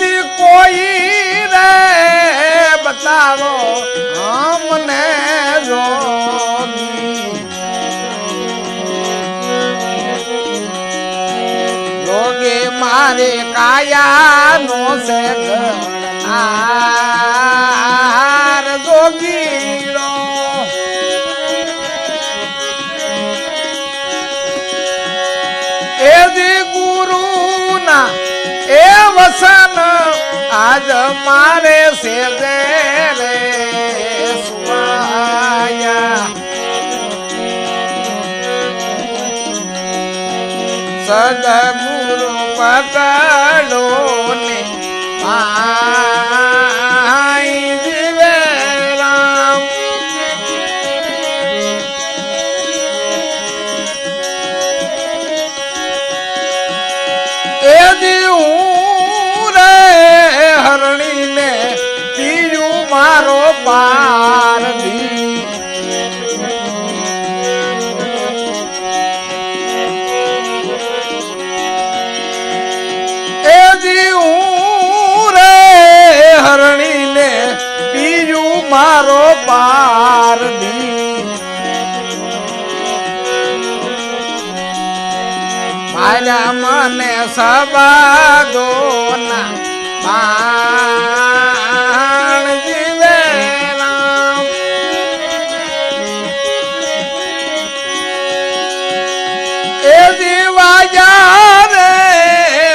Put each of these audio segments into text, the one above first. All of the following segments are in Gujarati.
દી કોઈ રે બતાવો? અમને રોગી રોગે મારે કાયા નો છે આ એ વસન આજ મારે છે રે સદગુરુ પકડો. મારો એ જીવું રે હરણીને મારો પારદી મારા મને સબાદોના બાણ એ દીવા રે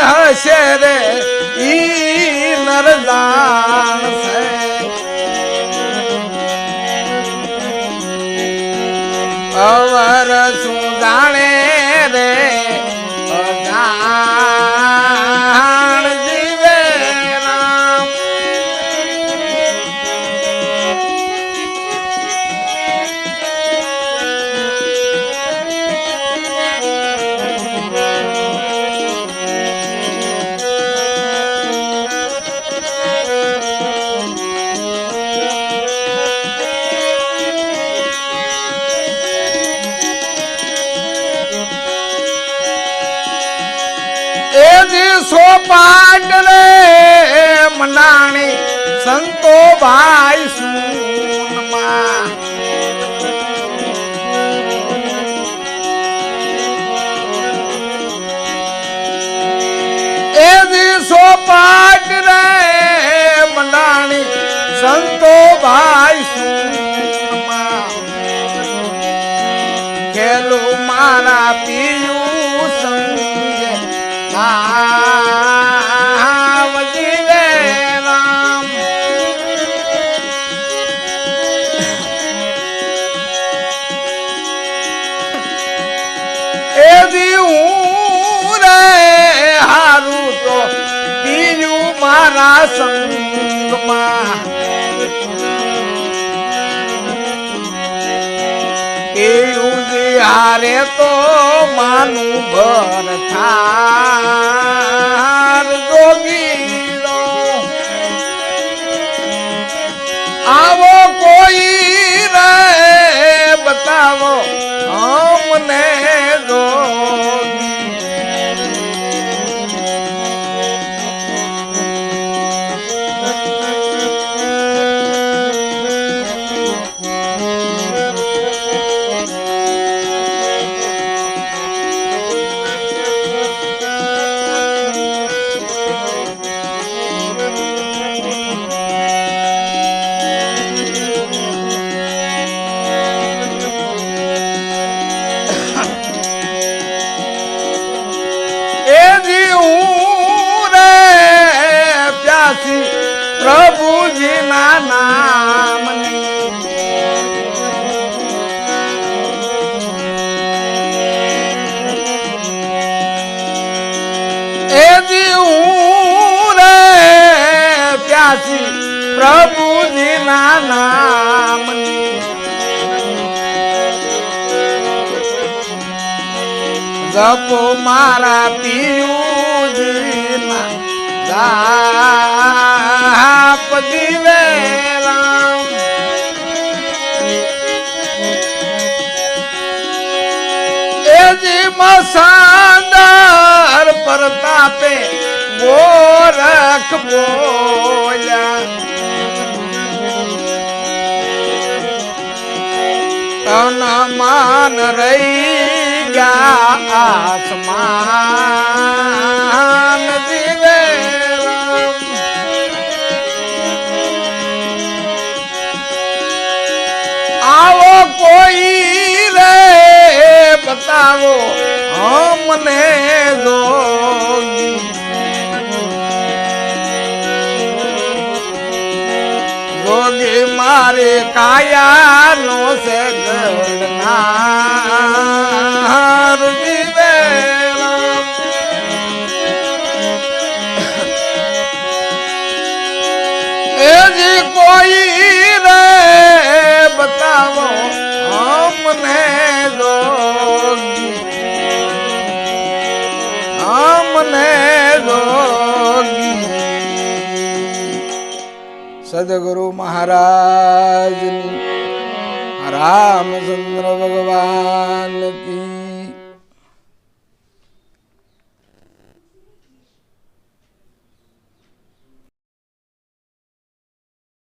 હશે રે ઈ છે. અવર શું એ દિવસો પાટ રે મનાણી સંતો ભાઈ સૂનમાં. એ દિવસો પાટ રે મનાણી સંતો ભાઈ સૂનમાં. ખેલું મારા પીયું સંગે મારા સંગમાં એવું હારે તો માનું ભર થાર બતાવો પ્રભુજીના નામની એ જીવું રે પ્યાસી પ્રભુજીના નામની જપો મારા પિયુજીના જાપ દિવે રામ. એજી મસાંદર પ્રતાપે ગોરખ બોલ્યા. તન માન રહી ગયા આસમાન બતાવો અમને જોગી મારે કાયા નો. છે ગણનાર સદગુરુ મહારાજ રામચંદ્ર ભગવાન કી